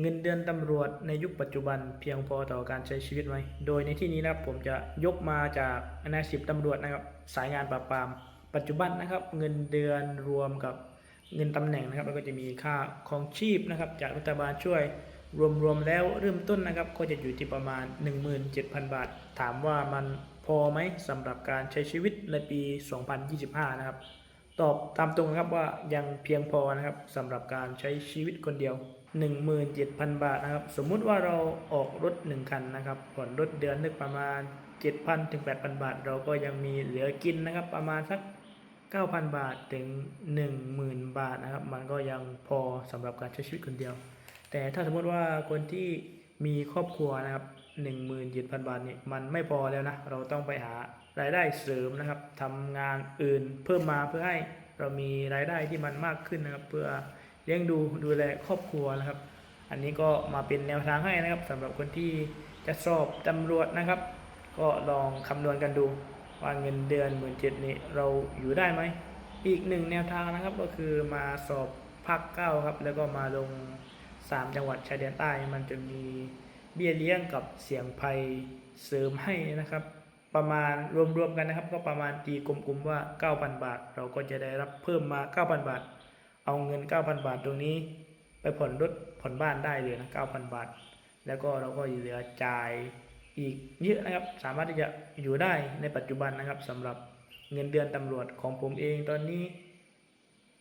เงินเดือนตำรวจในยุคปัจจุบันเพียงพอต่อการใช้ชีวิตไหม โดยในที่นี้นะครับผมจะยกมาจากนายสิบตำรวจนะครับสายงานปราบปราม ปัจจุบันนะครับเงินเดือนรวมกับเงินตำแหน่งนะครับแล้วก็จะมีค่าของชีพนะครับจากรัฐบาลช่วยรวมๆแล้วเริ่มต้นนะครับก็จะอยู่ที่ประมาณ 17,000 บาท ถามว่ามันพอไหมสำหรับการใช้ชีวิตในปี 2025 นะครับ ตอบตามตรงนะครับว่ายังเพียงพอนะครับสำหรับการใช้ชีวิตคนเดียว 17,000 บาทนะครับ สมมุติว่าเราออกรถ 1 คันนะครับผ่อนรถเดือนนึกประมาณ 7,000 ถึง 8,000 บาท เราก็ยังมีเหลือกินนะครับ ประมาณสัก 9,000 บาทถึง 10,000 บาทนะครับ มันก็ยังพอสำหรับการใช้ชีวิตคนเดียว แต่ถ้าสมมติว่าคนที่มีครอบครัวนะครับ 17,000 บาทนี่มันไม่พอแล้วนะ เราต้องไปหารายได้เสริมนะครับทำงานอื่นเพิ่มมาเพื่อให้เรามีรายได้ที่มันมากขึ้นนะครับ เพื่อเลี้ยงดูดูแลครอบครัวนะครับ อันนี้ก็มาเป็นแนวทางให้นะครับสำหรับคนที่จะสอบตำรวจนะครับ ก็ลองคำนวณกันดูว่าเงินเดือนหมื่นเจ็ดนี้เราอยู่ได้ไหม อีกหนึ่งแนวทางนะครับก็คือมาสอบภาคเก้าครับ แล้วก็มาลง 3 จังหวัดชายแดนใต้มันจะมี เบี้ยเลี้ยงกับเสียงภัยเสริมให้นะครับ ประมาณรวมๆกันนะครับ ก็ประมาณตีกลมๆว่า 9,000 บาท เราก็จะได้รับเพิ่มมา 9,000 บาท เอาเงิน 9,000 บาทตรงนี้ ไปผ่อนรถผ่อนบ้านได้เลยนะ 9,000 บาท แล้วก็เราก็เหลือจ่ายอีกเยอะนะครับ สามารถที่จะอยู่ได้ในปัจจุบันนะครับสำหรับเงินเดือนตำรวจของผมเองตอนนี้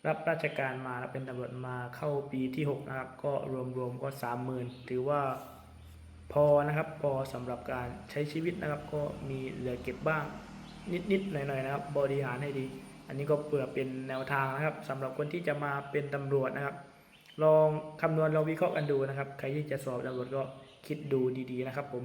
รับราชการมาเป็นตำรวจมาเข้าปีที่ 6 นะครับ ก็รวมๆก็ 30,000 ถือว่า พอนะครับพอสำหรับการใช้ชีวิตนะครับ ก็มีเหลือเก็บบ้างนิดๆหน่อยๆนะครับ บริหารให้ดี อันนี้ก็เปื่อเป็นแนวทางนะครับสำหรับคนที่จะมาเป็นตำรวจนะครับ ลองคำนวณลองวิเคราะห์กันดูนะครับ ใครที่จะสอบตำรวจก็คิดดูดีๆนะครับผม